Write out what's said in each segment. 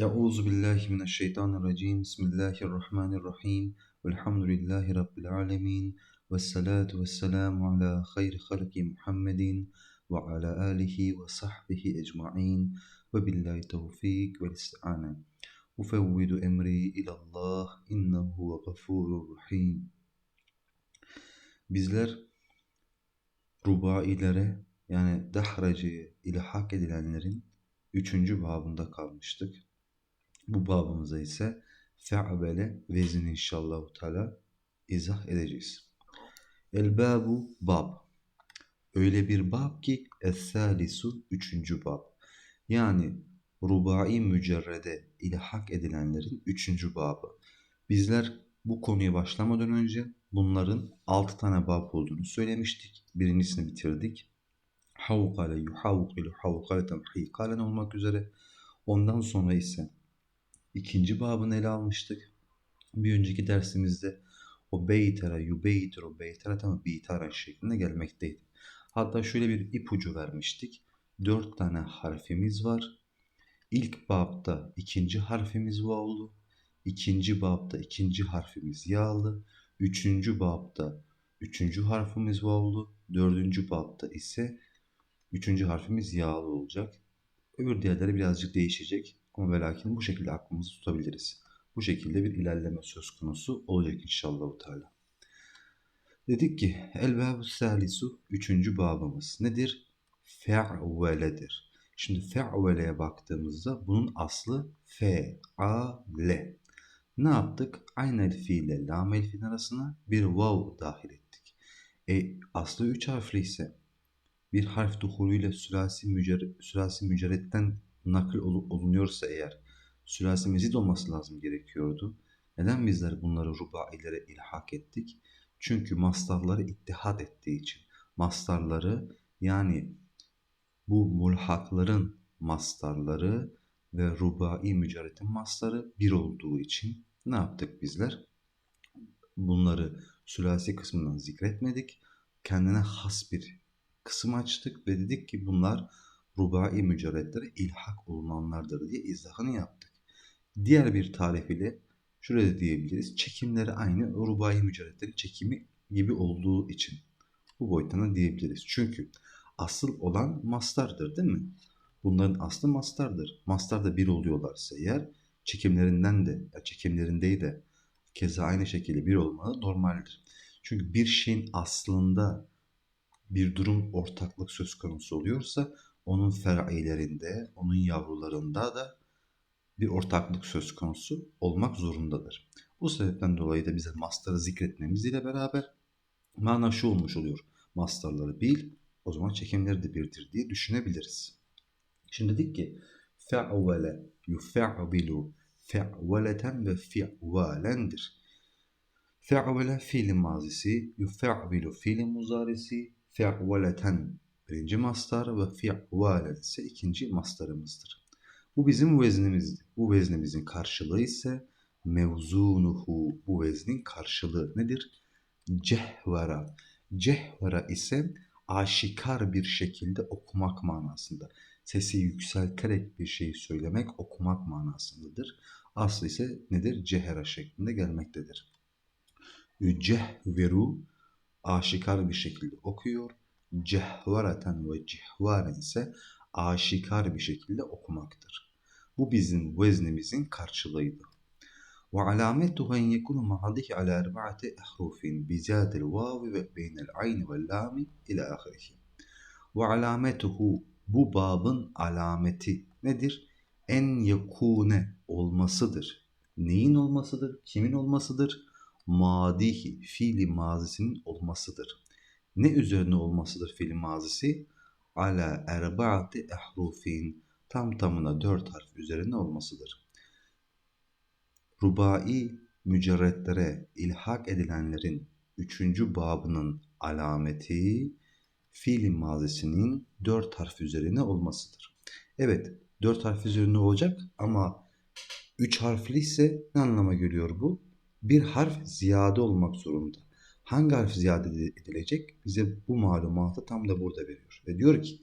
Euzu billahi mineşşeytanirracim. Bismillahirrahmanirrahim. Velhamdülillahi rabbil alamin. Ves salatu vesselamu ala hayri halki Muhammedin ve ala alihi ve sahbihi ecmaîn. Ve billahi tevfik ve istihane. Ufevvidu emri ilallah innehu gafurur rahim. Bizler rubailere yani dahracıya ilhak edilenlerin üçüncü babında kalmıştık. Bu babımıza ise fe'bele vezin inşallah teala izah edeceğiz. El babu bab. Öyle bir bab ki es-salisu üçüncü bab. Yani rubai mücerrede ilhak edilenlerin üçüncü babı. Bizler bu konuya başlamadan önce bunların altı tane bab olduğunu söylemiştik. Birincisini bitirdik. Havkale yuhavkilu havkaleten hikalen olmak üzere. Ondan sonra ise ikinci babını ele almıştık. Bir önceki dersimizde o beytere, yubeytiru, beytere ama bitaren şeklinde gelmekteydi. Hatta şöyle bir ipucu vermiştik. Dört tane harfimiz var. İlk babda ikinci harfimiz vavlu. ikinci babda ikinci harfimiz yağlı. Üçüncü babda üçüncü harfimiz vavlu. Dördüncü babda ise üçüncü harfimiz yağlı olacak. Öbür diğerleri birazcık değişecek. Ama ve lakin bu şekilde aklımızı tutabiliriz. Bu şekilde bir ilerleme söz konusu olacak inşallah. Teala. Dedik ki el babu salisu üçüncü babımız nedir? Fe'veledir. Şimdi fe'veleye baktığımızda bunun aslı fe. Ne yaptık? Aynı elfi ile lam elfin arasına bir vav dahil ettik. E aslı üç harfli ise bir harf duhuluyla sülasi, mücer sülasi mücerretten nakil olunuyorsa eğer sülasi mezid olması lazım gerekiyordu. Neden bizler bunları rubailere ilhak ettik? Çünkü mastarları ittihat ettiği için. Mastarları yani bu mulhakların mastarları ve rubai mücerretin mastarı bir olduğu için ne yaptık bizler? Bunları sülasi kısmından zikretmedik. Kendine has bir kısım açtık ve dedik ki bunlar rubai mücerretlere ilhak olunanlardır diye izahını yaptık. Diğer bir tarif ile şöyle diyebiliriz. Çekimleri aynı rubai mücerretlerin çekimi gibi olduğu için bu boyutuna diyebiliriz. Çünkü asıl olan mastardır değil mi? Bunların aslı mastardır. Mastar bir oluyorlarsa eğer çekimlerinden de ya çekimlerindey de keza aynı şekilde bir olmalı normaldir. Çünkü bir şeyin aslında bir durum ortaklık söz konusu oluyorsa onun ferailerinde, onun yavrularında da bir ortaklık söz konusu olmak zorundadır. Bu sebepten dolayı da bize mastarı zikretmemiz ile beraber mana şu olmuş oluyor. Mastarları bil, o zaman çekimleri de birdir diye düşünebiliriz. Şimdi dedik ki fe'vele yufe'bilu fe'veleten ve fi'valendir. Fe'vele fiil mazisi, yufe'bilu fiil muzarisi, fe'veleten birinci mastar ve fi'valen ise ikinci mastarımızdır. Bu bizim veznimizdi. Bu veznimizin karşılığı ise mevzunuhu. Bu veznin karşılığı nedir? Cehvera. Cehvera ise aşikar bir şekilde okumak manasında. Sesi yükselterek bir şeyi söylemek, okumak manasındadır. Aslı ise nedir? Cehera şeklinde gelmektedir. Yücehveru aşikar bir şekilde okuyor cehvareten ve cihvaren ise aşikar bir şekilde okumaktır. Bu bizim veznimizin karşılığıydı. Ma'adihi ala erba'ati ehrufin bizadil vavi ve beynel ayni ve lami ila ahirihi. Ve alametuhu bu babın alameti nedir? En yekune olmasıdır. Neyin olmasıdır? Kimin olmasıdır? Madihi, fiili mazisinin olmasıdır ne üzerine olmasıdır fiil mazisi? Ala erbaati ehrufin tam tamına dört harf üzerine olmasıdır. Rubai mücerretlere ilhak edilenlerin üçüncü babının alameti fiil mazisinin dört harf üzerine olmasıdır. Evet dört harf üzerine olacak ama üç harfli ise ne anlama geliyor bu? Bir harf ziyade olmak zorunda hangi harf ziyade edilecek? Bize bu malumatı tam da burada veriyor. Ve diyor ki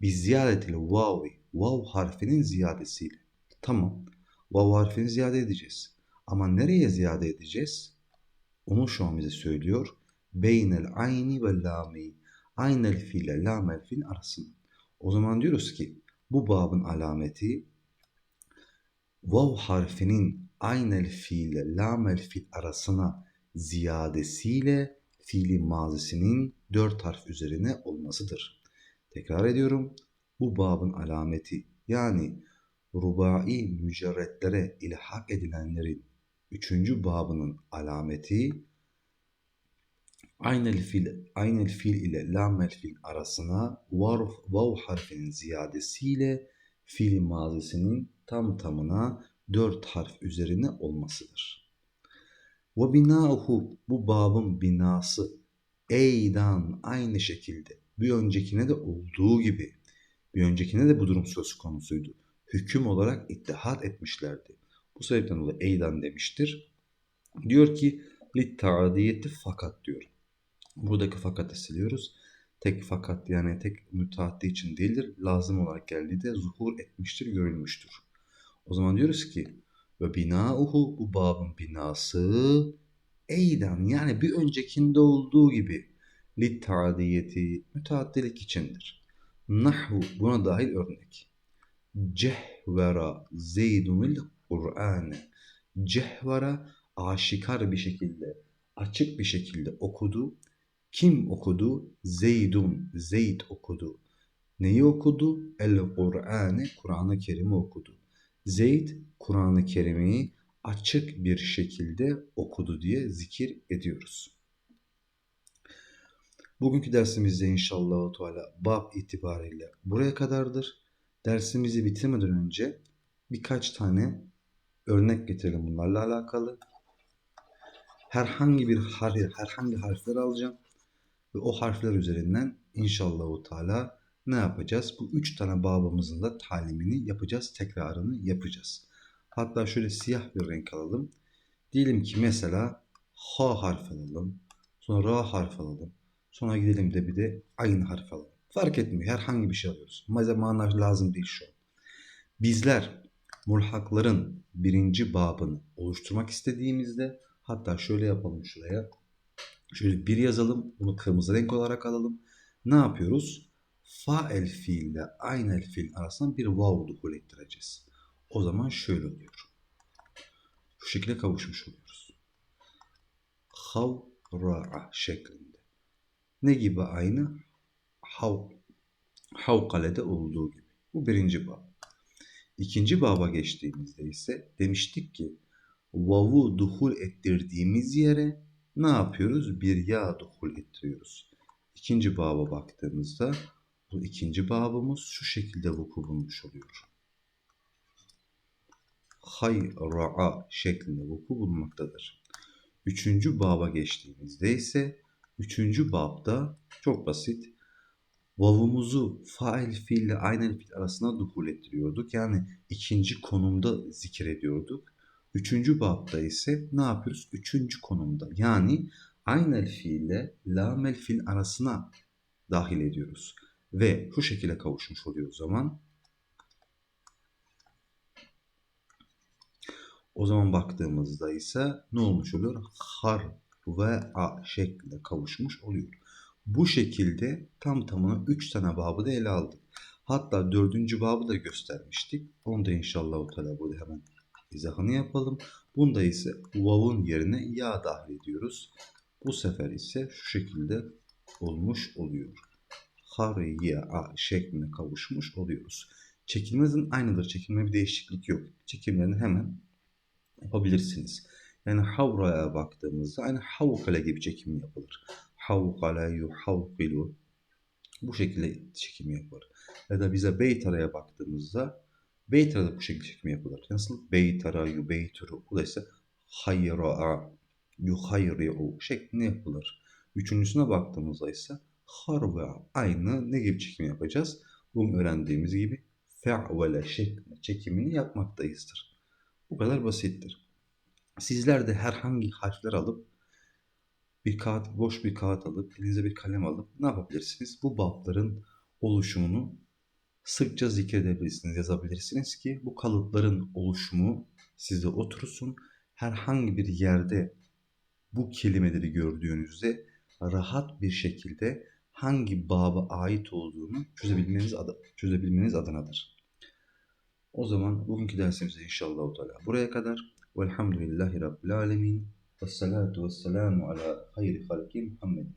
biz ziyadetil vavi vav harfinin ziyadesiyle. Tamam. vav harfini ziyade edeceğiz. Ama nereye ziyade edeceğiz? Onu şu an bize söylüyor. Beynel ayni ve lami. Aynel fil ile lamel fil arasında. O zaman diyoruz ki bu babın alameti vav harfinin aynel fiil lamel fil arasına ziyadesiyle fiili mazisinin dört harf üzerine olmasıdır. Tekrar ediyorum. Bu babın alameti yani rubai mücerretlere ilhak edilenlerin üçüncü babının alameti aynel fil, aynel fil ile lamel fil arasına vav, vav harfinin ziyadesiyle fiil mazisinin tam tamına dört harf üzerine olmasıdır. Ve binauhu bu babın binası eydan aynı şekilde bir öncekine de olduğu gibi bir öncekine de bu durum söz konusuydu. Hüküm olarak ittihat etmişlerdi. Bu sebepten dolayı eydan demiştir. Diyor ki litta'diyeti fakat diyor. Buradaki fakatı siliyoruz. Tek fakat yani tek müteaddi için değildir. Lazım olarak geldiği de zuhur etmiştir, görülmüştür. O zaman diyoruz ki ve binauhu bu babın binası eydan yani bir öncekinde olduğu gibi litta'diyeti müteaddilik içindir. Nahvu buna dahil örnek. Cehvera zeydunil Kur'an'ı. Cehvera aşikar bir şekilde, açık bir şekilde okudu. Kim okudu? Zeydun, Zeyd okudu. Neyi okudu? El Kur'an'ı, Kur'an-ı Kerim'i okudu. Zeyd Kur'an-ı Kerim'i açık bir şekilde okudu diye zikir ediyoruz. Bugünkü dersimizde inşallah Teala bab itibariyle buraya kadardır. Dersimizi bitirmeden önce birkaç tane örnek getirelim bunlarla alakalı. Herhangi bir harf, herhangi harfler alacağım ve o harfler üzerinden inşallah Teala ne yapacağız? Bu üç tane babamızın da talimini yapacağız, tekrarını yapacağız. Hatta şöyle siyah bir renk alalım. Diyelim ki mesela H harfi alalım. Sonra Ra harfi alalım. Sonra gidelim de bir de aynı harf alalım. Fark etmiyor. Herhangi bir şey alıyoruz. Mana lazım değil şu an. Bizler mulhakların birinci babını oluşturmak istediğimizde hatta şöyle yapalım şuraya. Şöyle bir yazalım. Bunu kırmızı renk olarak alalım. Ne yapıyoruz? Fa el fiille aynı el fiil arasında bir vav duhul ettireceğiz. O zaman şöyle oluyor. Şu şekilde kavuşmuş oluyoruz. Havra'a şeklinde. Ne gibi aynı? Hav, havkalede olduğu gibi. Bu birinci bab. İkinci baba geçtiğimizde ise demiştik ki vavu duhul ettirdiğimiz yere ne yapıyoruz? Bir ya duhul ettiriyoruz. İkinci baba baktığımızda bu ikinci babımız şu şekilde vuku bulmuş oluyor. Hayra'a şeklinde vuku bulmaktadır. Üçüncü baba geçtiğimizde ise üçüncü babda çok basit vavumuzu fail fiille aynen fiil arasına duhul ettiriyorduk. Yani ikinci konumda zikir ediyorduk. Üçüncü babda ise ne yapıyoruz? Üçüncü konumda yani aynel fiille lamel fiil arasına dahil ediyoruz. Ve şu şekilde kavuşmuş oluyor o zaman. O zaman baktığımızda ise ne olmuş oluyor? Har ve a şeklinde kavuşmuş oluyor. Bu şekilde tam tamına 3 tane babı da ele aldık. Hatta dördüncü babı da göstermiştik. Onu da inşallah Teala burada hemen izahını yapalım. Bunda ise vav'un yerine ya dahil ediyoruz. Bu sefer ise şu şekilde olmuş oluyor. Hariya şeklinde kavuşmuş oluyoruz. Çekilmezin aynıdır. Çekilme bir değişiklik yok. Çekimlerini hemen yapabilirsiniz. Yani havraya baktığımızda aynı havkale gibi çekim yapılır havkale yuhavkilu bu şekilde çekim yapılır. Ya da bize beytara'ya baktığımızda beytara bu şekilde çekim yapılır. Nasıl? Beytara yubeyturu. Bu da ise hayra'a yuhayri'u şeklinde yapılır. Üçüncüsüne baktığımızda ise harva aynı ne gibi çekim yapacağız? Bunu öğrendiğimiz gibi fe'vele şeklinde çekimini yapmaktayızdır. Bu kadar basittir. Sizler de herhangi harfler alıp bir kağıt, boş bir kağıt alıp, elinize bir kalem alıp ne yapabilirsiniz? Bu babların oluşumunu sıkça zikredebilirsiniz, yazabilirsiniz ki bu kalıpların oluşumu Siz de otursun. Herhangi bir yerde bu kelimeleri gördüğünüzde rahat bir şekilde hangi baba ait olduğunu çözebilmeniz, adı, çözebilmeniz adınadır. O zaman bugünkü dersimiz inşallah Teala buraya kadar. Velhamdülillahi Rabbil Alemin. Vessalatu vesselamu ala hayri halki Muhammedin.